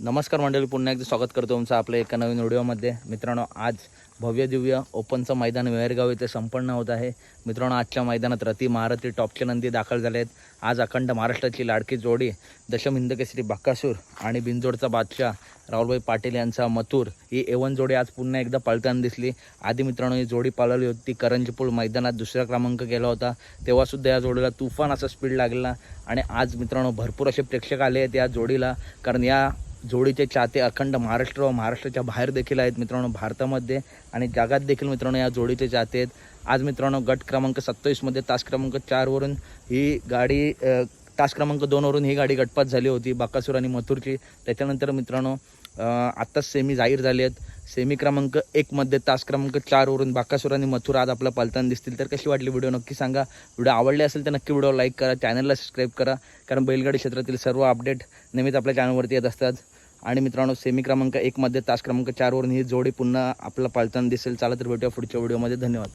नमस्कार मंडळी पुन्हा एकदा स्वागत करतो तुमचं आपल्या एका नवीन व्हिडिओमध्ये. मित्रांनो आज भव्य दिव्य ओपनचं मैदान वेहेरगाव इथे संपन्न होत आहे. मित्रांनो आजच्या मैदानात रती महारथी टॉपच्या नंदी दाखल झाले आहेत. आज अखंड महाराष्ट्राची लाडकी जोडी दशम हिंदकेसरी बक्कासूर आणि बिंजोडचा बादशाह राहुलभाई पाटील यांचा मथुर. ही एवन जोडी आज पुन्हा एकदा पळताना दिसली. आधी मित्रांनो ही जोडी पळवली होती करंजपूल मैदानात दुसरा क्रमांक गेला होता. तेव्हासुद्धा या जोडीला तुफान असा स्पीड लागला. आणि आज मित्रांनो भरपूर असे प्रेक्षक आले आहेत या जोडीला. कारण या जोडीचे चाहते अखंड महाराष्ट्र व महाराष्ट्राच्या बाहेर देखील आहेत मित्रांनो भारतामध्ये. आणि जगात देखील मित्रांनो या जोडीचे चाहते आहेत. आज मित्रांनो गट क्रमांक सत्तावीसमध्ये तास क्रमांक चारवरून ही गाडी तास क्रमांक दोनवरून ही गाडी गटपात झाली होती बाकासूर आणि मथुरची. त्याच्यानंतर मित्रांनो आत्ताच सेमी जाहीर झाले आहेत. सेमी क्रमांक एकमध्ये तास क्रमांक चारवरून बाकासूर आणि मथुर आज आपला पलताना दिसतील. तर कशी वाटली व्हिडिओ नक्की सांगा. व्हिडिओ आवडले असेल तर नक्की व्हिडिओ लाईक करा चॅनलला सबस्क्राईब करा. कारण बैलगाडी क्षेत्रातील सर्व अपडेट नेहमीच आपल्या चॅनलवरती येत असतात. आणि मित्रांनो सेमी क्रमांक एकमध्ये तास क्रमांक चारवरून ही जोडी पुन्हा आपला पालताना दिसेल. चालत तर भेटूया पुढच्या व्हिडिओमध्ये धन्यवाद.